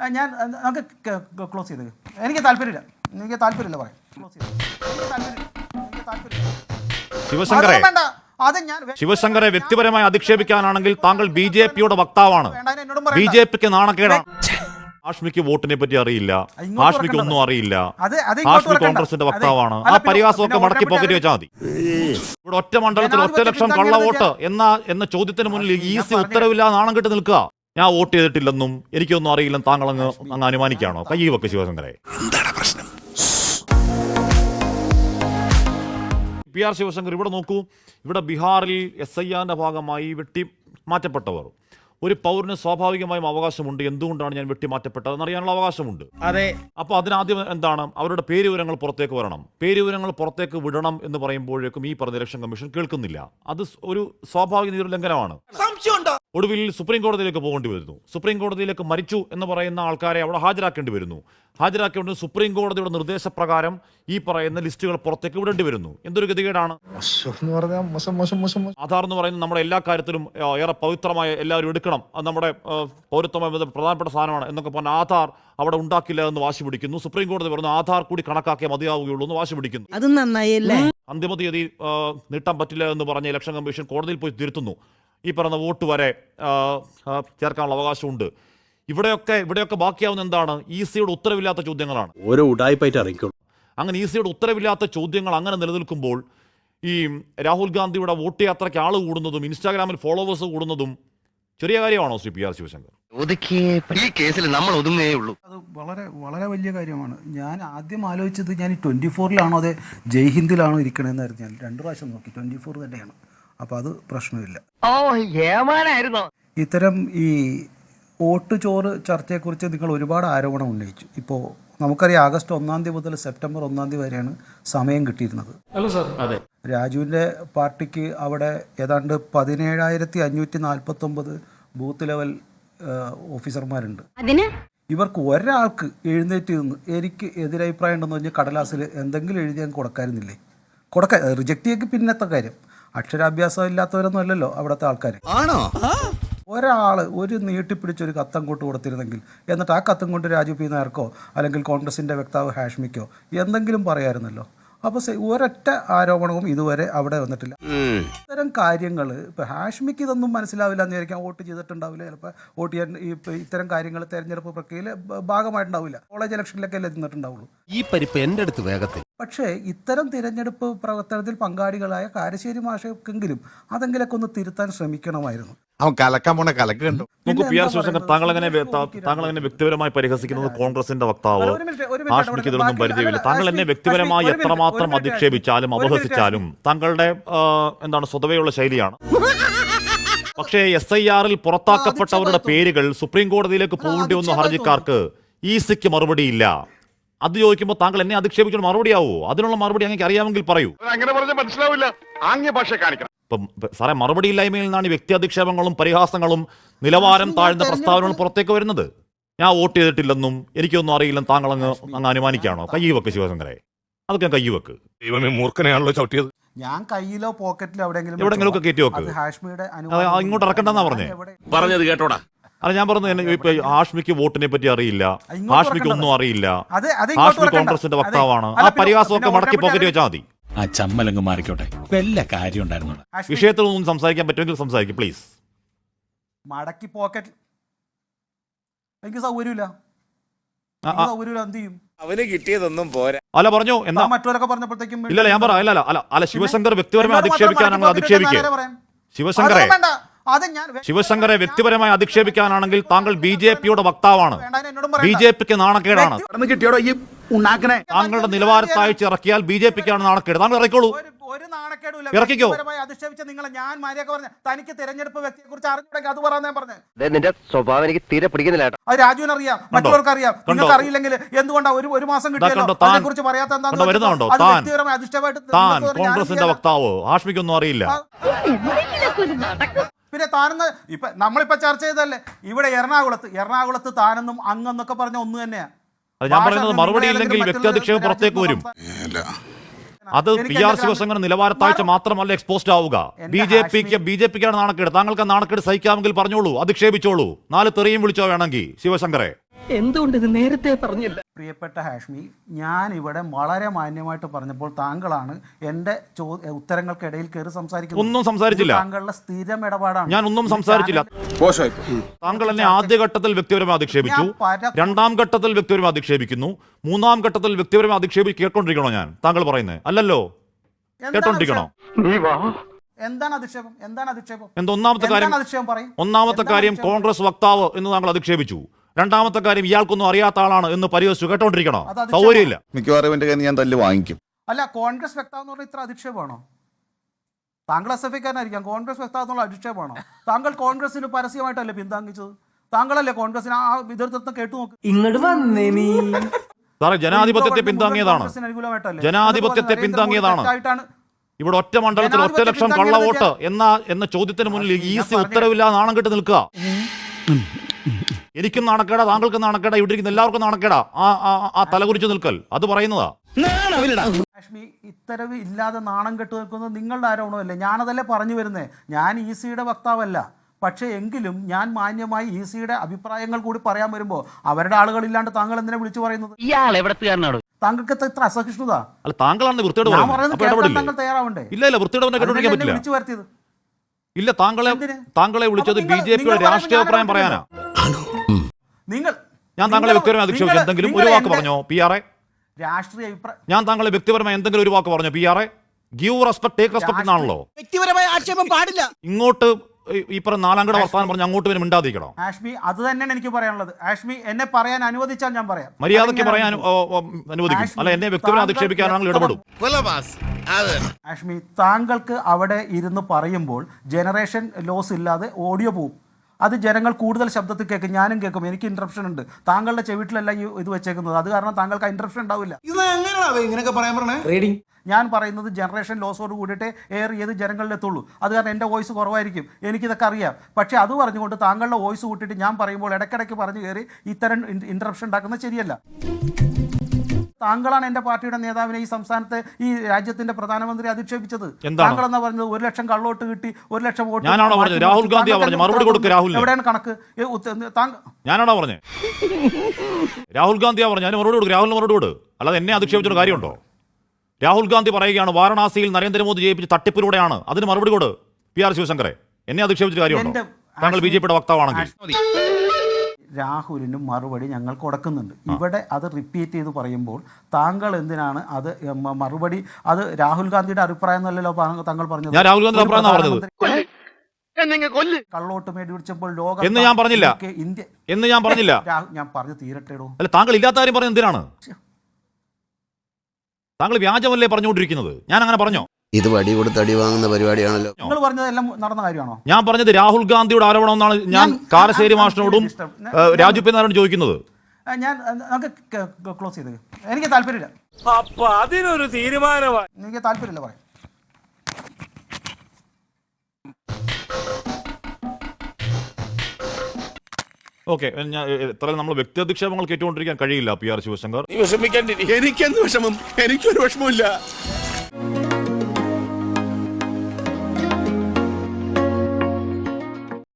ഞാൻ നമുക്ക് ക്ലോസ് ചെയ്ത്. എനിക്ക് താല്പര്യമില്ല. എനിക്ക് താല്പര്യമില്ല പറയാം ക്ലോസ് എനിക്ക് താല്പര്യമില്ല. എനിക്ക് താല്പര്യമില്ല. ശിവശങ്കറെ വേണ്ട. വ്യക്തിപരമായി അധിക്ഷേപിക്കാനാണെങ്കിൽ താങ്കൾ ബി ജെ പിയുടെ വക്താവാണ്. ബി ജെ പിക്ക് നാണക്കേടാണ് ഹാഷ്മിക്ക് വോട്ടിനെ പറ്റി അറിയില്ല. ഹാഷ്മിക്ക് ഒന്നും അറിയില്ല. ഹാഷ്മി കോൺഗ്രസിന്റെ വക്താവാണ്. ആ പരിഹാസമൊക്കെ മടക്കി പോക്കറ്റ് വെച്ചാൽ മതി ഇവിടെ ഒറ്റ മണ്ഡലത്തിൽ ഒറ്റ ലക്ഷം ചിന്താഗതി കള്ള വോട്ട് എന്ന എന്ന ചോദ്യത്തിന് മുന്നിൽ ഈസി ഉത്തരവില്ലാതെ നാണം കെട്ട് നിൽക്കുക. ഞാൻ വോട്ട് ചെയ്തിട്ടില്ലെന്നും എനിക്കൊന്നും അറിയില്ലെന്ന് താങ്കൾ അങ്ങ് അങ്ങ് അനുമാനിക്കുകയാണോ? കൈ വെക്ക് ശിവശങ്കരെ പി ആർ ശിവശങ്കർ ഇവിടെ നോക്കൂ. ഇവിടെ ബീഹാറിൽ എസ് ഐ ആറിന്റെ ഭാഗമായി വെട്ടി മാറ്റപ്പെട്ടവർ. ഒരു പൗരന് സ്വാഭാവികമായും അവകാശമുണ്ട്. എന്തുകൊണ്ടാണ് ഞാൻ വെട്ടി മാറ്റപ്പെട്ടതെന്ന് അറിയാനുള്ള അവകാശമുണ്ട്. അതെ. അപ്പോൾ അതിനാദ്യം എന്താണ്? അവരുടെ പേര് വിവരങ്ങൾ പുറത്തേക്ക് വരണം. പേര് വിവരങ്ങൾ പുറത്തേക്ക് വിടണം എന്ന് പറയുമ്പോഴേക്കും ഈ പറഞ്ഞ ഇലക്ഷൻ കമ്മീഷൻ കേൾക്കുന്നില്ല. അത് ഒരു സ്വാഭാവിക നീതിലംഘനമാണ് ഒടുവിൽ സുപ്രീം കോടതിയിലേക്ക് പോകേണ്ടി വരുന്നു. സുപ്രീം കോടതിയിലേക്ക് മരിച്ചു എന്ന് പറയുന്ന ആൾക്കാരെ അവിടെ ഹാജരാക്കേണ്ടി വരുന്നു. ഹാജരാക്കേണ്ട സുപ്രീം കോടതിയുടെ നിർദ്ദേശപ്രകാരം ഈ പറയുന്ന ലിസ്റ്റുകൾ പുറത്തേക്ക് വിടേണ്ടി വരുന്നു. എന്തൊരു ഗതികേടാണ്? മോശം എന്ന് പറഞ്ഞാൽ മോശം മോശം മോശം മോശം. ആധാർ എന്ന് പറയുന്നത് നമ്മുടെ എല്ലാ കാര്യത്തിലും ഏറെ പവിത്രമായ എല്ലാവരും എടുക്കണം. അത് നമ്മുടെ പൗരത്വമായി പ്രധാനപ്പെട്ട സാധനമാണ് എന്നൊക്കെ പറഞ്ഞ ആധാർ അവിടെ ഉണ്ടാക്കില്ല എന്ന് വാശി പിടിക്കുന്നു. സുപ്രീം കോടതി പറഞ്ഞു ആധാർ കൂടി കണക്കാക്കിയ മതിയാവുകയുള്ളൂ എന്ന് വാശി പിടിക്കുന്നു. അത് നന്നായി അന്തിമ തീയതി നീട്ടാൻ പറ്റില്ല എന്ന് പറഞ്ഞ ഇലക്ഷൻ കമ്മീഷൻ കോടതിയിൽ പോയി തിരുത്തുന്നു. ഈ പറഞ്ഞ വോട്ട് വരെ ചേർക്കാനുള്ള അവകാശമുണ്ട്. ഇവിടെയൊക്കെ ഇവിടെയൊക്കെ ബാക്കിയാവുന്ന എന്താണ്? ഈസിയുടെ ഉത്തരവില്ലാത്ത ചോദ്യങ്ങളാണ്. ഓരോ ഉടായ്പായിട്ട് ഇറങ്ങിക്കോളൂ. അങ്ങനെ സിയുടെ ഉത്തരവില്ലാത്ത ചോദ്യങ്ങൾ അങ്ങനെ നിലനിൽക്കുമ്പോൾ ഈ രാഹുൽ ഗാന്ധിയുടെ വോട്ട് യാത്രയ്ക്ക് ആൾ കൂടുന്നതും ഇൻസ്റ്റാഗ്രാമിൽ ഫോളോവേഴ്സ് കൂടുന്നതും ചെറിയ കാര്യമാണോ ശ്രീ പി ആർ ശിവശങ്കർ? ഈ കേസിൽ നമ്മൾ ഒതുങ്ങേ ഉള്ളൂ. അത് വളരെ വളരെ വലിയ കാര്യമാണ്. ഞാൻ ആദ്യം ആലോചിച്ചത് ഞാൻ ട്വന്റി ഫോറിലാണോ അതെ ജയ്ഹിന്ദിലാണോ ഇരിക്കണമെന്നായിരുന്നു ഞാൻ രണ്ട് പ്രാവശ്യം നോക്കി. ട്വന്റി ഫോർ തന്നെയാണ്. അപ്പോൾ അത് പ്രശ്നമില്ല. ഓ ഏമാനായിരുന്നോ. ഇത്തരം ഈ വോട്ട് ചോറ് ചർച്ചയെക്കുറിച്ച് നിങ്ങൾ ഒരുപാട് ആരോപണം ഉന്നയിച്ചു. ഇപ്പോ നമുക്കറിയാം ആഗസ്റ്റ് ഒന്നാം തീയതി മുതൽ സെപ്റ്റംബർ ഒന്നാം തീയതി വരെയാണ് സമയം കിട്ടിയിരുന്നത്. രാജുവിന്റെ പാർട്ടിക്ക് അവിടെ ഏതാണ്ട് പതിനേഴായിരത്തി അഞ്ഞൂറ്റി നാൽപ്പത്തൊമ്പത് ബൂത്ത് ലെവൽ ഓഫീസർമാരുണ്ട്. അതിന്? ഇവർക്ക് ഒരാൾക്ക് എഴുന്നേറ്റ് നിന്ന് എനിക്ക് എതിരഭിപ്രായം ഉണ്ടെന്ന് പറഞ്ഞ് കടലാസിൽ എന്തെങ്കിലും എഴുതി അങ്ങ് കൊടുക്കായിരുന്നില്ലേ? കൊടുക്ക റിജക്റ്റ് ചെയ്യൊക്കെ പിന്നത്തെ കാര്യം. അക്ഷരാഭ്യാസം ഇല്ലാത്തവരൊന്നും അല്ലല്ലോ അവിടുത്തെ ആൾക്കാർ ആണോ? ഒരാൾ ഒരു നീട്ടിപ്പിടിച്ച് ഒരു കത്തം കൊണ്ട് കൊടുത്തിരുന്നെങ്കിൽ എന്നിട്ട് ആ കത്തം കൊണ്ട് രാജു പി നായർക്കോ അല്ലെങ്കിൽ കോൺഗ്രസിന്റെ വക്താവ് ഹാഷ്മിക്കോ എന്തെങ്കിലും പറയായിരുന്നല്ലോ. അപ്പോൾ ഒരൊറ്റ ആരോപണവും ഇതുവരെ അവിടെ വന്നിട്ടില്ല. ഇത്തരം കാര്യങ്ങൾ ഇപ്പോൾ ഹാഷ്മിക്ക് ഇതൊന്നും മനസ്സിലാവില്ല എന്ന് വിചാരിക്കാം. വോട്ട് ചെയ്തിട്ടുണ്ടാവില്ല. ചിലപ്പോൾ വോട്ട് ചെയ്യാൻ ഈ ഇത്തരം കാര്യങ്ങൾ തെരഞ്ഞെടുപ്പ് പ്രക്രിയയിൽ ഭാഗമായിട്ടുണ്ടാവില്ല. കോളേജ് ഇലക്ഷനിലൊക്കെ അല്ലേ നിന്നിട്ടുണ്ടാവുള്ളൂ. ഈ പരിപ്പ് എന്റെ അടുത്ത് വേഗത്തിൽ പക്ഷേ ഇത്തരം തിരഞ്ഞെടുപ്പ് പ്രവർത്തനത്തിൽ പങ്കാളികളായ കാരശ്ശേരി മാഷക്കെങ്കിലും അതെങ്കിലൊക്കെ ഒന്ന് തിരുത്താൻ ശ്രമിക്കണമായിരുന്നു. അവൻ കലക്കാൻ പോണ കലക്ക് കണ്ടു. നമുക്ക് പി ആർ ശിവശങ്കർ? താങ്കൾ എങ്ങനെ താങ്കൾ എങ്ങനെ വ്യക്തിപരമായി പരിഹസിക്കുന്നത് കോൺഗ്രസിന്റെ വക്താവ് അല്ല, ഒരു മിനിറ്റ്, ഒരു മിനിറ്റ് ഹാഷ്മിക്ക് ഇടപെടൽ. ഇതൊന്നും പരിചയമില്ല താങ്കൾ എന്നെ വ്യക്തിപരമായി എത്രമാത്രം അധിക്ഷേപിച്ചാലും അപഹസിച്ചാലും താങ്കളുടെ എന്താണ് സ്വതവേയുള്ള ശൈലിയാണ്. പക്ഷേ എസ് ഐ ആറിൽ പുറത്താക്കപ്പെട്ടവരുടെ പേരുകൾ സുപ്രീം കോടതിയിലേക്ക് പോകേണ്ടി വന്ന ഹർജിക്കാർക്ക് ഈസിക്ക് മറുപടിയില്ല. അത് ചോദിക്കുമ്പോൾ താങ്കൾ എന്നെ അധിക്ഷേപിച്ചുകൊണ്ട് മറുപടിയാവോ അതിനുള്ള മറുപടി അങ്ങനെ അറിയാമെങ്കിൽ പറയൂ. അങ്ങനെ പറഞ്ഞാൽ മനസ്സിലാവില്ല. ആംഗ്യ ഭാഷ കാണിക്കണം. ഇപ്പം സാറേ മറുപടി ഇല്ലായ്മയിൽ നിന്നാണ് ഈ വ്യക്തി അധിക്ഷേപങ്ങളും പരിഹാസങ്ങളും നിലവാരം താഴ്ന്ന പ്രസ്താവനകൾ പുറത്തേക്ക് വരുന്നത്. ഞാൻ വോട്ട് ചെയ്തിട്ടില്ലെന്നും എനിക്കൊന്നും അറിയില്ലെന്നും താങ്കൾ അങ്ങ് അങ്ങ് അനുമാനിക്കുകയാണോ? കൈ വെക്ക് ശിവശങ്കരെ. അതൊക്കെ ഞാൻ വെക്ക്. ദൈവമേ മൂർഖനെയാണല്ലോ ചവിട്ടിയത്. ഞാൻ കയ്യിലോ പോക്കറ്റിലോ എവിടെയെങ്കിലും കയറ്റി വെക്ക്. ഹാഷ്മിയുടെ ആ ഇങ്ങോട്ട് ഇറക്കണ്ടെന്നാ പറഞ്ഞേ. പറഞ്ഞത് കേട്ടോടാ. അല്ല ഞാൻ പറഞ്ഞു എന്നെ ഇപ്പൊ ഹാഷ്മിക്ക് വോട്ടിനെ പറ്റി അറിയില്ല. ആഷ്മിക്ക് ഹാഷ്മിക്ക് ഒന്നും അറിയില്ല. ആഷ്മി കോൺഗ്രസിന്റെ വക്താവാണ്. ആ പരിഹാസമൊക്കെ മടക്കി പോക്കറ്റ് വെച്ചാൽ മതി. ആ ചമ്മലങ്ങ് മാറിക്കോട്ടെ. വല്ല കാര്യം ഉണ്ടായിരുന്നു. വിഷയത്തിൽ ഒന്നും സംസാരിക്കാൻ പറ്റുമെങ്കിൽ സംസാരിക്കും പ്ലീസ് മടക്കി പോക്കറ്റ്. എനിക്ക് സൗകര്യമില്ല. ആ, ആ. സൗകര്യമില്ല എന്ത് ചെയ്യും? അവന് കിട്ടിയതൊന്നും പോരാ. അല്ല പറഞ്ഞു എന്നാ? മറ്റവരൊക്കെ പറഞ്ഞപ്പോഴത്തേക്കും ഇല്ല ഞാൻ പറ അല്ല അല്ല അല്ല ശിവശങ്കർ വ്യക്തിപരമായി അധിക്ഷേപിക്കാനാണ് അധിക്ഷേപിക്കുക ശിവശങ്കറെ. അത് ഞാൻ ശിവശങ്കറെ വ്യക്തിപരമായി അധിക്ഷേപിക്കാനാണെങ്കിൽ താങ്കൾ ബി ജെ പിയുടെ വക്താവാണ്. ബി ജെ പിക്ക് നാണക്കേടാണ്. താങ്കളുടെ നിലവാരത്തായിച്ച് ഇറക്കിയാൽ ബി ജെ പിക്കാണ് നാണക്കേട്. താങ്കൾ ഇറക്കിക്കോളൂ. ഒരു നാണക്കേടുമില്ല. ഇറക്കിക്കോ. വ്യക്തിപരമായി അധിക്ഷേപിച്ച നിങ്ങളെ ഞാൻ മാര്യൊക്കെ പറഞ്ഞു തനിക്ക് തിരഞ്ഞെടുപ്പ് വ്യക്തിയെ കുറിച്ച് അറിഞ്ഞുണ്ടെങ്കിൽ അത് പറയാൻ പറഞ്ഞു. പറഞ്ഞത് നിന്റെ സ്വഭാവം എനിക്ക് തീരെ പിടിക്കുന്നില്ല അത് രാജുവിന് അറിയാം. മറ്റുള്ളവർക്ക് അറിയാം. നിങ്ങൾക്ക് അറിയില്ലെങ്കിൽ എന്തുകൊണ്ടാ ഒരു ഒരു മാസം കിട്ടിയല്ലോ? അതിനെ കുറിച്ച് പറയാത്ത? എന്താണെന്ന് അധിക്ഷേപമായിട്ട് കോൺഗ്രസിന്റെ. വക്താവ്? ഹാഷ്മിക്കൊന്നും അറിയില്ല. പിന്നെ താനെന്ന് ഇപ്പം നമ്മളിപ്പോൾ ചർച്ച ചെയ്തല്ലേ ഇവിടെ എറണാകുളത്ത് എറണാകുളത്ത് താനെന്നും അങ്ങെന്നൊക്കെ പറഞ്ഞ ഒന്ന് തന്നെയാണ് അത് ഞാൻ പറയുന്നത് മറുപടി ഇല്ലെങ്കിൽ വ്യക്തിയധിക്ഷേപം പുറത്തേക്ക് വരും. അത് പി ആർ എന്റെ നിലവാരത്താഴ്ച മാത്രമല്ല എക്സ്പോസ്ഡ് ആവുക. ബി ജെ പിക്ക് ബി ജെ പിക്കാണ് നാണക്കേട്. താങ്കൾക്ക് നാണക്കേട് സഹിക്കാമെങ്കിൽ പറഞ്ഞോളൂ. അധിക്ഷേപിച്ചോളൂ. നാല് തെറിയും വിളിച്ചോ വേണമെങ്കിൽ ശിവശങ്കറെ. എന്തുകൊണ്ട് ഇത് നേരത്തെ പറഞ്ഞില്ല? പ്രിയപ്പെട്ട ഹാഷ്മി ഞാൻ ഇവിടെ വളരെ മാന്യമായിട്ട് പറഞ്ഞപ്പോൾ താങ്കളാണ് എന്റെ ഉത്തരങ്ങൾക്കിടയിൽ കയറി സംസാരിക്കുന്നത്. ഒന്നും സംസാരിച്ചില്ല. താങ്കളുടെ സ്ഥിരം ഇടപാടാണ്. ഞാൻ ഒന്നും സംസാരിച്ചില്ല. താങ്കൾ എന്നെ ആദ്യഘട്ടത്തിൽ വ്യക്തിപരമായി അധിക്ഷേപിച്ചു. രണ്ടാം ഘട്ടത്തിൽ വ്യക്തിപരമായി അധിക്ഷേപിക്കുന്നു. മൂന്നാം ഘട്ടത്തിൽ വ്യക്തിപരമായി അധിക്ഷേപിച്ച് കേട്ടോണ്ടിരിക്കണോ ഞാൻ? താങ്കൾ പറയുന്നത് അല്ലല്ലോ. കേട്ടോണ്ടിരിക്കണോ? എന്താണ് അധിക്ഷേപം? എന്താണ് അധിക്ഷേപം? എന്താ ഒന്നാമത്തെ കാര്യം എന്താണ് അധിക്ഷേപം പറയും. ഒന്നാമത്തെ കാര്യം കോൺഗ്രസ് വക്താവ് എന്ന് താങ്കൾ അധിക്ഷേപിച്ചു. രണ്ടാമത്തെ കാര്യം ഇയാൾക്കൊന്നും അറിയാത്ത ആളാണ് എന്ന് പരിഹസിച്ചു കേട്ടോണ്ടിരിക്കണോ? സൗകര്യമില്ല. മിക്കവാറും എന്റെ കയ്യിൽ ഞാൻ തല്ല് വാങ്ങിക്കും. അല്ല കോൺഗ്രസ് വ്യക്തമെന്ന് എന്ന് പറഞ്ഞാൽ ഇത്ര അധിക്ഷേപമാണോ? താങ്കൾ എസ് എഫ് ഐക്കാരനായിരിക്കാം കോൺഗ്രസ് വ്യക്തമെന്നുള്ള എന്നുള്ള അധിക്ഷേപമാണോ? താങ്കൾ കോൺഗ്രസിന് പരസ്യമായിട്ടല്ലേ പിന്താങ്ങിച്ചത്? താങ്കളല്ലേ കോൺഗ്രസിന് ആ എതിർത്തത്വം കേട്ടു നോക്ക്? ഇങ്ങോട്ട് വന്നേ നീ. സാറേ ജനാധിപത്യത്തെ പിന്താങ്ങിയതാണ്? ജനാധിപത്യത്തെ പിന്താങ്ങിയതാണ്. ഇവിടെ ഒറ്റ മണ്ഡലത്തിൽ ഒറ്റ ലക്ഷം കള്ളവോട്ട് എന്ന എന്ന ചോദ്യത്തിന് മുന്നിൽ ഈസി ഉത്തരവില്ലാതെ നാണം കെട്ട് നിൽക്കുക. എനിക്കും നാണക്കേടാ താങ്കൾക്കും നാണക്കേടാ ഇവിടെ ഇരിക്കുന്ന എല്ലാവർക്കും നാണക്കേടാ. ആ ആ- തലകുറിച്ച് നിൽക്കൽ. അത് പറയുന്നതാ. ലക്ഷ്മി ഇത്തരവ് ഇല്ലാതെ നാണം കെട്ടു നിൽക്കുന്നത് നിങ്ങളുടെ ആരോപണമല്ലേ? ഞാനതല്ലേ പറഞ്ഞു വരുന്നേ? ഞാൻ ഇ സിയുടെ വക്താവല്ല. പക്ഷേ എങ്കിലും ഞാൻ മാന്യമായി ഇ സിയുടെ അഭിപ്രായങ്ങൾ കൂടി പറയാൻ വരുമ്പോൾ അവരുടെ ആളുകളില്ലാണ്ട് താങ്കൾ എന്തിനാ വിളിച്ചു പറയുന്നത്? ഇയാൾ എവിടത്തുകാരനാണോ? താങ്കൾക്ക് ഇത്ര- അസഹിഷ്ണുത? അല്ല താങ്കളാണ് വൃത്തിയോട് താങ്കൾ തയ്യാറാവണ്ടേ? ഇല്ല ഇല്ല വൃത്തിയോട് വിളിച്ചു വരുത്തിയത്. ഇല്ല താങ്കളെ താങ്കളെ വിളിച്ചത് ബി ജെ പിയുടെ രാഷ്ട്രീയ അഭിപ്രായം പറയാനാ. നിങ്ങൾ ഞാൻ താങ്കളെ വ്യക്തിപരമായി അധിക്ഷേപിച്ചു. എന്തെങ്കിലും ഒരു വാക്ക് പറഞ്ഞോ? P R A? രാഷ്ട്രീയ അഭിപ്രായം ഞാൻ താങ്കളെ വ്യക്തിപരമായി എന്തെങ്കിലും ഒരു വാക്ക് പറഞ്ഞോ? P R A? Give respect take respect എന്നാണല്ലോ. വ്യക്തിപരമായ ആക്ഷേപം പാടില്ല. ഇങ്ങോട്ട് ഈ- പറഞ്ഞ നാലാംകട വർത്താനം പറഞ്ഞ് അങ്ങോട്ട് വരും മിണ്ടാതിരിക്കണോ? ആഷ്മി അത് തന്നെയാണ് എനിക്ക് പറയാനുള്ളത്. ആഷ്മി എന്നെ പറയാൻ അനുവദിച്ചാൽ ഞാൻ പറയാം. മര്യാദയ്ക്ക് പറയാൻ അനുവദിക്കും. അല്ല എന്നെ വ്യക്തിപരമായി അധിക്ഷേപിക്കാനാണെങ്കിൽ ഇടപെടും. ആഷ്മി താങ്കൾക്ക് അവിടെ ഇരുന്ന് പറയുമ്പോൾ ജനറേഷൻ ലോസ് ഇല്ലാതെ ഓഡിയോ പോവും. അത് ജനങ്ങൾ കൂടുതൽ ശബ്ദത്തിൽ കേൾക്കും ഞാനും കേൾക്കും. എനിക്ക് ഇൻട്രപ്ഷൻ ഉണ്ട്. താങ്കളുടെ ചെവിട്ടിലല്ല ഈ ഇത് വെച്ചേക്കുന്നത്. അത് കാരണം താങ്കൾക്ക് ആ ഇൻട്രപ്ഷൻ ഉണ്ടാവില്ല. ഇങ്ങനെയൊക്കെ പറയാൻ പറഞ്ഞേ? ഞാൻ പറയുന്നത് ജനറേഷൻ ലോസോട് കൂടിയിട്ട് എയർ ചെയ്ത് ജനങ്ങളിലെത്തുള്ളൂ അത് കാരണം എന്റെ വോയിസ് കുറവായിരിക്കും. എനിക്കിതൊക്കെ അറിയാം. പക്ഷേ അത് പറഞ്ഞുകൊണ്ട് താങ്കളുടെ വോയിസ് കൂട്ടിയിട്ട് ഞാൻ പറയുമ്പോൾ ഇടയ്ക്കിടയ്ക്ക് പറഞ്ഞു കയറി ഇത്തരം ഇൻട്രപ്ഷൻ ഉണ്ടാക്കുന്നത് ശരിയല്ല. താങ്കളാണ് എന്റെ പാർട്ടിയുടെ നേതാവിനെ ഈ സംസ്ഥാനത്തെ ഈ രാജ്യത്തിന്റെ പ്രധാനമന്ത്രി അധിക്ഷേപിച്ചത്. താങ്കൾ എന്നാ പറഞ്ഞത്? ഒരു ലക്ഷം കള്ളോട്ട് കിട്ടി ഒരു ലക്ഷം വോട്ട് പറഞ്ഞത്? രാഹുൽ ഗാന്ധി മറുപടി എവിടെയാണ് കണക്ക്? ഞാനാണോ പറഞ്ഞേ രാഹുൽ ഗാന്ധിയാ പറഞ്ഞു ഞാൻ മറുപടി കൊടുക്കും. രാഹുലിന് മറുപടി കൊടു. അല്ലാതെ എന്നെ അധിക്ഷേപിച്ചൊരു കാര്യമുണ്ടോ? രാഹുൽ ഗാന്ധി പറയുകയാണ് വാരണാസിയിൽ നരേന്ദ്രമോദി ജയിപ്പിച്ച് തട്ടിപ്പിലൂടെയാണ്. അതിന് മറുപടി കൊടു പി ആർ ശിവശങ്കറെ. എന്നെ അധിക്ഷേപിച്ചൊരു കാര്യമുണ്ടോ? താങ്കൾ ബി ജെ പിയുടെ വക്താവാണെങ്കിൽ. രാഹുലിന് മറുപടി ഞങ്ങൾ കൊടുക്കുന്നുണ്ട്. ഇവിടെ അത് റിപ്പീറ്റ് ചെയ്ത് പറയുമ്പോൾ താങ്കൾ എന്തിനാണ് അത് മറുപടി അത് രാഹുൽ ഗാന്ധിയുടെ അഭിപ്രായം എന്നല്ലല്ലോ താങ്കൾ പറഞ്ഞത്. ഞാൻ രാഹുൽ ഒരു അഭിപ്രായം എന്നാ പറഞ്ഞത്. കള്ളോട്ട് മേടിച്ചപ്പോൾ ലോക എന്ന് ഞാൻ പറഞ്ഞില്ല. ഇന്ത്യ എന്ന് ഞാൻ പറഞ്ഞില്ല. ഞാൻ പറഞ്ഞു തീരട്ടെടോ. അല്ല താങ്കൾ ഇല്ലാത്ത കാര്യം പറഞ്ഞ എന്തിനാണ്? താങ്കൾ വ്യാജമല്ലേ പറഞ്ഞുകൊണ്ടിരിക്കുന്നത്? ഞാൻ അങ്ങനെ പറഞ്ഞോ? ഇത് വടി കൊടുത്ത് അടി വാങ്ങുന്ന പരിപാടിയാണല്ലോ. നിങ്ങൾ പറഞ്ഞതെല്ലാം നടന്ന കാര്യമാണോ? ഞാൻ പറഞ്ഞത് രാഹുൽ ഗാന്ധിയുടെ ആരോപണം എന്നാണ് ഞാൻ കാരശ്ശേരി മാഷിനോടും രാജു പി നാരായണൻ ചോദിക്കുന്നത്. ഞാൻ നമുക്ക് ക്ലോസ് ചെയ്ത്. എനിക്ക് താല്പര്യമില്ല. അപ്പൊ അതിനൊരു തീരുമാനമായി എനിക്ക് താല്പര്യമില്ല പറയാം. ഓക്കെ ഞാൻ ഇത്ര നമ്മൾ വ്യക്തി അധിക്ഷേപങ്ങൾ കേട്ടുകൊണ്ടിരിക്കാൻ കഴിയില്ല പി ആർ ശിവശങ്കർ. എനിക്കെന്ത് വിഷമം? എനിക്കൊരു വിഷമമില്ല